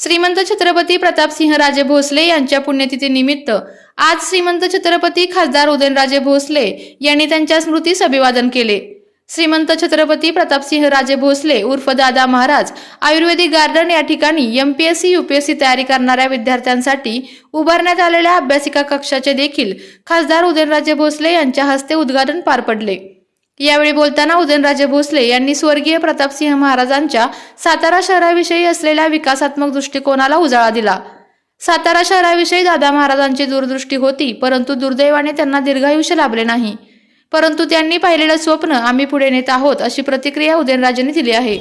श्रीमंत छत्रपती प्रतापसिंह राजे भोसले यांच्या पुण्यतिथीनिमित्त आज श्रीमंत छत्रपती खासदार उदयनराजे भोसले यांनी त्यांच्या स्मृतीस अभिवादन केले. श्रीमंत छत्रपती प्रतापसिंह राजे भोसले उर्फ दादा महाराज आयुर्वेदिक गार्डन या ठिकाणी M P S C UPSC तयारी करणाऱ्या विद्यार्थ्यांसाठी उभारण्यात आलेल्या अभ्यासिका कक्षाचे देखील खासदार उदयनराजे भोसले यांच्या हस्ते उद्घाटन पार पडले. यावेळी बोलताना उदयनराजे भोसले यांनी स्वर्गीय प्रतापसिंह महाराजांच्या सातारा शहराविषयी असलेल्या विकासात्मक दृष्टिकोनाला उजाळा दिला. सातारा शहराविषयी दादा महाराजांची दूरदृष्टी होती परंतु दुर्दैवाने त्यांना दीर्घायुष्य लाभले नाही. परंतु त्यांनी पाहिलेलं स्वप्न आम्ही पुढे नेत आहोत अशी प्रतिक्रिया उदयनराजेंनी दिली आहे.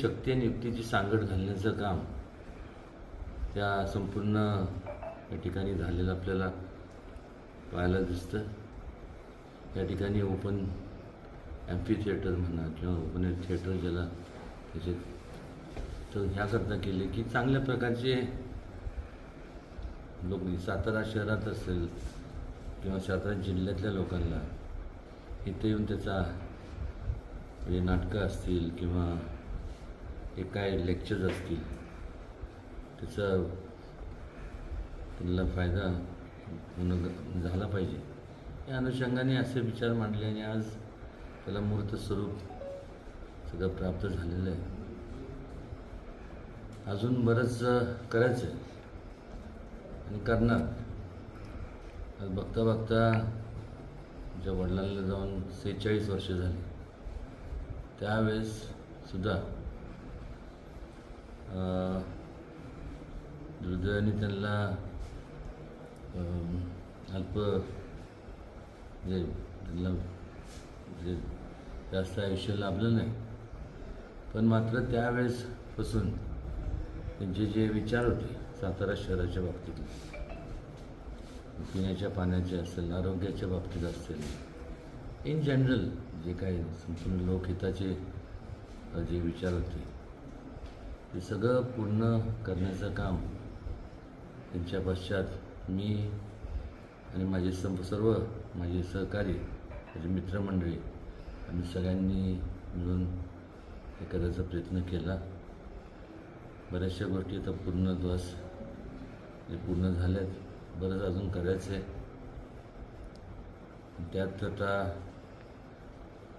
शक्ती आणि युक्तीची सांगड घालण्याचं काम त्या संपूर्ण या ठिकाणी झालेलं आपल्याला पाहायला दिसतं. या ठिकाणी ओपन ॲम्फी थिएटर म्हणा किंवा ओपन थिएटर ज्याला त्याचे तर ह्याकरता केले की चांगल्या प्रकारचे लोक सातारा शहरात असेल किंवा सातारा जिल्ह्यातल्या लोकांना इथे येऊन त्याचा म्हणजे नाटकं असतील किंवा हे काय लेक्चर्स असतील. त्याचा त्यांना फायदा होणं झाला पाहिजे. या अनुषंगाने असे विचार मांडले आणि आज त्याला मूर्त स्वरूप सगळं प्राप्त झालेलं आहे. अजून बरंच करायचं आहे आणि करणार. आज बघता बघता ज्या वडिलांना जाऊन सेहेचाळीस वर्ष झाली त्यावेळेस सुद्धा दुर्दैवाने त्यांना अल्प म्हणजे त्यांना म्हणजे जास्त आयुष्य लाभलं नाही. पण मात्र त्यावेळेसपासून त्यांचे जे विचार होते सातारा शहराच्या बाबतीत पिण्याच्या पाण्याचे असेल आरोग्याच्या बाबतीत असेल इन जनरल जे काही संपूर्ण लोकहिताचे जे विचार होते ते सगळं पूर्ण करण्याचं काम त्यांच्या पश्चात मी आणि माझे सं सर्व माझे सहकारी माझे मित्रमंडळी आम्ही सगळ्यांनी मिळून हे करायचा प्रयत्न केला. बऱ्याचशा गोष्टी आता पूर्णत्वास हे पूर्ण झाल्यात. बरंच अजून करायचं आहे त्यात आता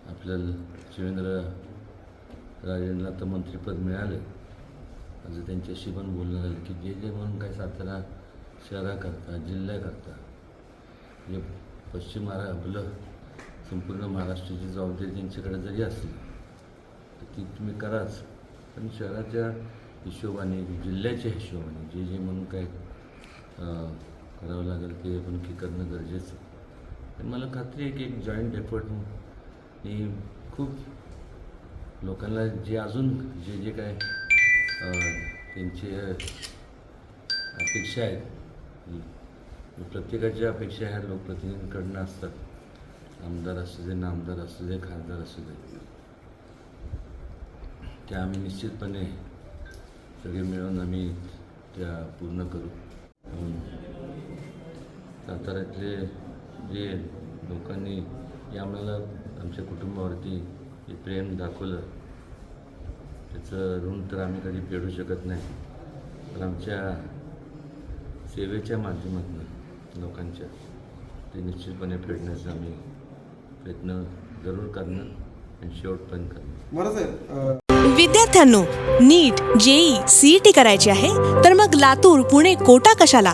आपल्याला शिवेंद्र राजेंना तर मंत्रिपद मिळालं. असं त्यांच्याशी पण बोलणं झालं की जे जे म्हणून काय सातारा शहराकरता जिल्ह्याकरता जे पश्चिम महारा आपलं संपूर्ण महाराष्ट्राची जबाबदारी त्यांच्याकडे जरी असली तर ती तुम्ही कराच. पण शहराच्या हिशोबाने जिल्ह्याच्या हिशोबाने जे जे म्हणून काय करावं लागेल ते पण की करणं गरजेचं. तर मला खात्री आहे की एक जॉईंट एफर्ट खूप लोकांना जे अजून जे जे काय त्यांची अपेक्षा आहेत. प्रत्येकाच्या अपेक्षा ह्या लोकप्रतिनिधींकडनं असतात. आमदार असू दे नामदार असू दे खासदार असू दे. त्या आम्ही निश्चितपणे सगळे मिळून आम्ही त्या पूर्ण करू. साताऱ्यातले जे लोकांनी जे आम्हाला आमच्या कुटुंबावरती प्रेम दाखवलं. त्याचं ऋण तर आम्ही कधी फेडू शकत नाही. पण आमच्या सेवेच्या माध्यमातून लोकांच्या ते निश्चितपणे फेडण्याचा आम्ही प्रयत्न जरूर करणार आणि शेवटपर्यंत करणार बरं साहेब विद्यार्थ्यांनो नीट जेई सीईटी करायची आहे तर मग लातूर पुणे कोटा कशाला?